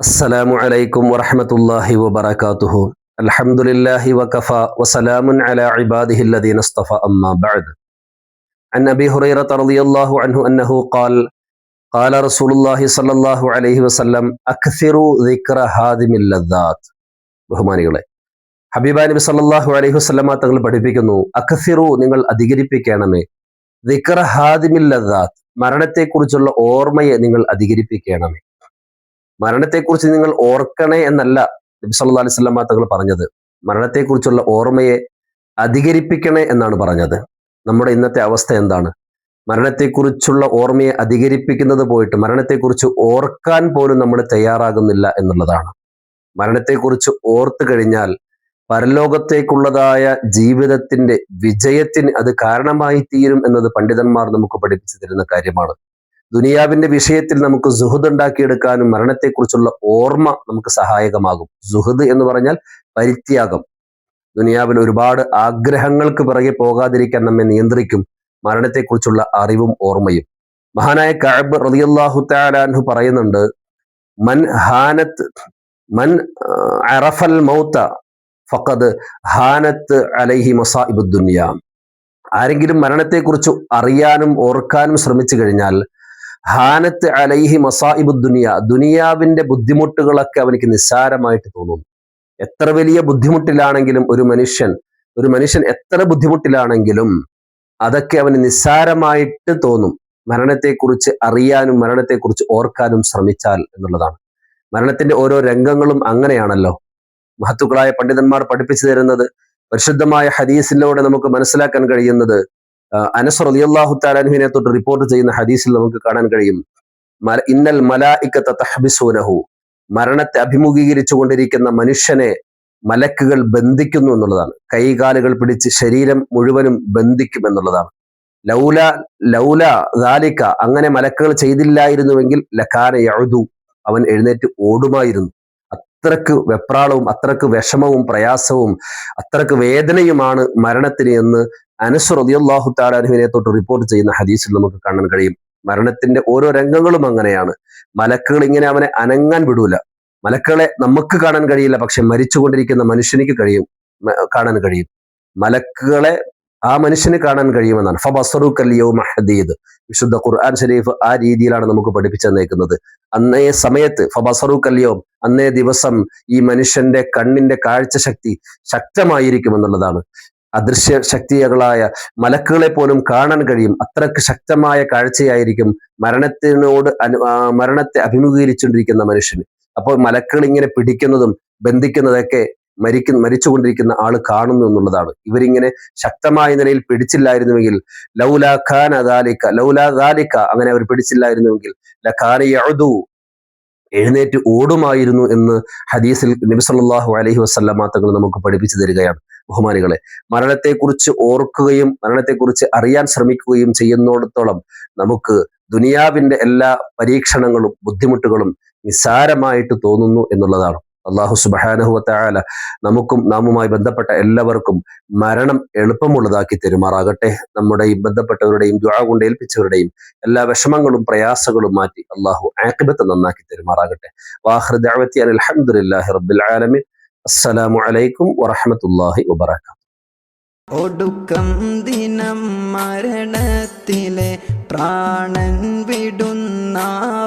السلام عليكم ورحمة الله وبركاته الحمد لله وكفى وسلام على عباده الذين اصطفى أما بعد عن أبي هريرة رضي الله عنه أنه قال قال رسول الله صلى الله عليه وسلم أكثروا ذكر هادم اللذات ബഹുമാനികളെ ഹബീബ നബി സല്ലല്ലാഹു അലൈഹി വസല്ലമ തങ്ങൾ പഠിപ്പിക്കുന്നു അക്സിറു നിങ്ങൾ അധികരിപ്പിക്കണമേ ദിക്ര ഹാദിമിൽ ലദ്ദാത്ത് മരണത്തെക്കുറിച്ചുള്ള ഓർമ്മയെ നിങ്ങൾ അധികരിപ്പിക്കണമേ മരണത്തെക്കുറിച്ച് നിങ്ങൾ ഓർക്കണേ എന്നല്ല നബി സല്ലല്ലാഹു അലൈഹി വസല്ലമ തങ്ങൾ പറഞ്ഞത്. മരണത്തെക്കുറിച്ചുള്ള ഓർമ്മയെ അധികരിപ്പിക്കണേ എന്നാണ് പറഞ്ഞത്. നമ്മുടെ ഇന്നത്തെ അവസ്ഥ എന്താണ്? മരണത്തെക്കുറിച്ചുള്ള ഓർമ്മയെ അധികരിപ്പിക്കുന്നത് പോയിട്ട് മരണത്തെക്കുറിച്ച് ഓർക്കാൻ പോലും നമ്മൾ തയ്യാറാകുന്നില്ല എന്നുള്ളതാണ്. മരണത്തെക്കുറിച്ച് ഓർത്തു കഴിഞ്ഞാൽ പരലോകത്തേക്കുള്ളതായ ജീവിതത്തിന്റെ വിജയത്തിന് അത് കാരണമായി തീരും എന്നത് പണ്ഡിതന്മാർ നമുക്ക് പഠിപ്പിച്ചു തരുന്ന കാര്യമാണ്. ദുനിയാവിന്റെ വിഷയത്തിൽ നമുക്ക് സുഹൃദ് ഉണ്ടാക്കിയെടുക്കാനും മരണത്തെക്കുറിച്ചുള്ള ഓർമ്മ നമുക്ക് സഹായകമാകും. സുഹൃദ് എന്ന് പറഞ്ഞാൽ പരിത്യാഗം. ദുനിയാവിൽ ഒരുപാട് ആഗ്രഹങ്ങൾക്ക് പിറകെ പോകാതിരിക്കാൻ നമ്മെ നിയന്ത്രിക്കും. മരണത്തെക്കുറിച്ചുള്ള അറിവും ഓർമ്മയും. മഹാനായ കഅബ് റളിയല്ലാഹു തആലാൻഹു പറയുന്നുണ്ട് മൻ ഹാനത്ത് മൻ അറഫൽ മൗത്ത ഫഖദ് ഹാനത്ത് അലൈഹി മസാഇബുദ് ദുനിയ. ആരെങ്കിലും മരണത്തെക്കുറിച്ച് അറിയാനും ഓർക്കാനും ശ്രമിച്ചു കഴിഞ്ഞാൽ ഹാനത്ത് അലൈഹി മസാഇബുദ് ദുനിയ. ദുനിയാവിന്റെ ബുദ്ധിമുട്ടുകളൊക്കെ അവനിക്ക് നിസ്സാരമായിട്ട് തോന്നുന്നു. എത്ര വലിയ ബുദ്ധിമുട്ടിലാണെങ്കിലും ഒരു മനുഷ്യൻ ഒരു മനുഷ്യൻ എത്ര ബുദ്ധിമുട്ടിലാണെങ്കിലും അതൊക്കെ അവന് നിസ്സാരമായിട്ട് തോന്നും. മരണത്തെക്കുറിച്ച് അറിയാനും മരണത്തെക്കുറിച്ച് ഓർക്കാനും ശ്രമിച്ചാൽ എന്നുള്ളതാണ്. മരണത്തിന്റെ ഓരോ രംഗങ്ങളും അങ്ങനെയാണല്ലോ. മഹത്തുക്കളായ പണ്ഡിതന്മാർ പഠിപ്പിച്ചു തരുന്നത് പരിശുദ്ധമായ ഹദീസിലൂടെ നമുക്ക് മനസ്സിലാക്കാൻ കഴിയുന്നത് അനസ് റളിയല്ലാഹു താലാൻഹുവിനെ തൊട്ട് റിപ്പോർട്ട് ചെയ്യുന്ന ഹദീസിൽ നമുക്ക് കാണാൻ കഴിയും. ഇന്നൽ മലായിക്കത്ത തഹ്ബിസൂനഹു. മരണത്തെ അഭിമുഖീകരിച്ചു കൊണ്ടിരിക്കുന്ന മനുഷ്യനെ മലക്കുകൾ ബന്ധിക്കുന്നു എന്നുള്ളതാണ്. കൈകാലുകൾ പിടിച്ച് ശരീരം മുഴുവനും ബന്ധിക്കും എന്നുള്ളതാണ്. ലൗല ലൗല ദാലിക്ക അങ്ങനെ മലക്കുകൾ ചെയ്തില്ലായിരുന്നുവെങ്കിൽ ലക്കാന യഴുതു അവൻ എഴുന്നേറ്റ് ഓടുമായിരുന്നു. അത്രയ്ക്ക് വെപ്രാളവും അത്രയ്ക്ക് വിഷമവും പ്രയാസവും അത്രയ്ക്ക് വേദനയുമാണ് മരണത്തിന് എന്ന് അനസ് റളിയല്ലാഹു താലാനുവിനെ തൊട്ട് റിപ്പോർട്ട് ചെയ്യുന്ന ഹദീസിൽ നമുക്ക് കാണാൻ കഴിയും. മരണത്തിന്റെ ഓരോ രംഗങ്ങളും അങ്ങനെയാണ്. മലക്കുകൾ ഇങ്ങനെ അവനെ അനങ്ങാൻ വിടൂല. മലക്കുകളെ നമുക്ക് കാണാൻ കഴിയില്ല പക്ഷെ മരിച്ചുകൊണ്ടിരിക്കുന്ന മനുഷ്യനിക്ക് കഴിയും കാണാൻ കഴിയും. മലക്കുകളെ ആ മനുഷ്യന് കാണാൻ കഴിയുമെന്നാണ്. ഫബസറു കല്യോ മഹദീദ് വിശുദ്ധ ഖുർആൻ ഷരീഫ് ആ രീതിയിലാണ് നമുക്ക് പഠിപ്പിച്ചു തന്നേക്കുന്നത് അന്നേ സമയത്ത് ഫബസറു കല്യോം അന്നേ ദിവസം ഈ മനുഷ്യന്റെ കണ്ണിന്റെ കാഴ്ച ശക്തി ശക്തമായിരിക്കും എന്നുള്ളതാണ് അദൃശ്യ ശക്തികളായ മലക്കുകളെ പോലും കാണാൻ കഴിയും. അത്രയ്ക്ക് ശക്തമായ കാഴ്ചയായിരിക്കും മരണത്തിനോട് അനു മരണത്തെ അഭിമുഖീകരിച്ചുകൊണ്ടിരിക്കുന്ന മനുഷ്യന്. അപ്പോൾ മലക്കുകൾ ഇങ്ങനെ പിടിക്കുന്നതും ബന്ധിക്കുന്നതൊക്കെ മരിക്കുന്ന മരിച്ചുകൊണ്ടിരിക്കുന്ന ആൾ കാണുന്നു എന്നുള്ളതാണ്. ഇവരിങ്ങനെ ശക്തമായ നിലയിൽ പിടിച്ചില്ലായിരുന്നുവെങ്കിൽ ലൗലാ ഖാൻ അദാലിക്ക ലൗലാ ദാലിക്ക അങ്ങനെ അവർ പിടിച്ചില്ലായിരുന്നുവെങ്കിൽ ലഖാന യഅദു എഴുന്നേറ്റ് ഓടുമായിരുന്നു എന്ന് ഹദീസിൽ നബി സല്ലല്ലാഹു അലൈഹി വസല്ലമ തങ്ങൾ നമുക്ക് പഠിപ്പിച്ചു തരികയാണ്. ബഹുമാനികളെ മരണത്തെക്കുറിച്ച് ഓർക്കുകയും മരണത്തെക്കുറിച്ച് അറിയാൻ ശ്രമിക്കുകയും ചെയ്യുന്നിടത്തോളം നമുക്ക് ദുനിയാവിന്റെ എല്ലാ പരീക്ഷണങ്ങളും ബുദ്ധിമുട്ടുകളും നിസ്സാരമായിട്ട് തോന്നുന്നു എന്നുള്ളതാണ്. അള്ളാഹു സുബാനഹുവത്തായാല നമുക്കും നാമുമായി ബന്ധപ്പെട്ട എല്ലാവർക്കും മരണം എളുപ്പമുള്ളതാക്കി തെരുമാറാകട്ടെ. നമ്മുടെയും ബന്ധപ്പെട്ടവരുടെയും ദ്വാ കൊണ്ട് ഏൽപ്പിച്ചവരുടെയും എല്ലാ വിഷമങ്ങളും പ്രയാസങ്ങളും മാറ്റി അള്ളാഹു ആക്കിബത്ത് നന്നാക്കി തെരുമാറാകട്ടെ. വാഹൃദാവത്തി അലഹമുല്ലാഹി റബ്ബിൽ ആലമിൻ. അസ്സലാമു അലൈക്കും വറഹമത്തല്ലാഹി വബർക്കാത്തു ഒടുക്കം ദിനം മരണത്തിലെ പ്രാണൻ വിടുന്ന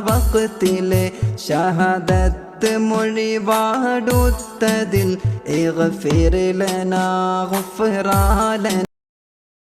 വക്തിലെ ഷഹദത്ത് മൊഴിവാടുത്തതിൽ ഇഗ്ഫിർ ലനാ ഗുഫ്റാലന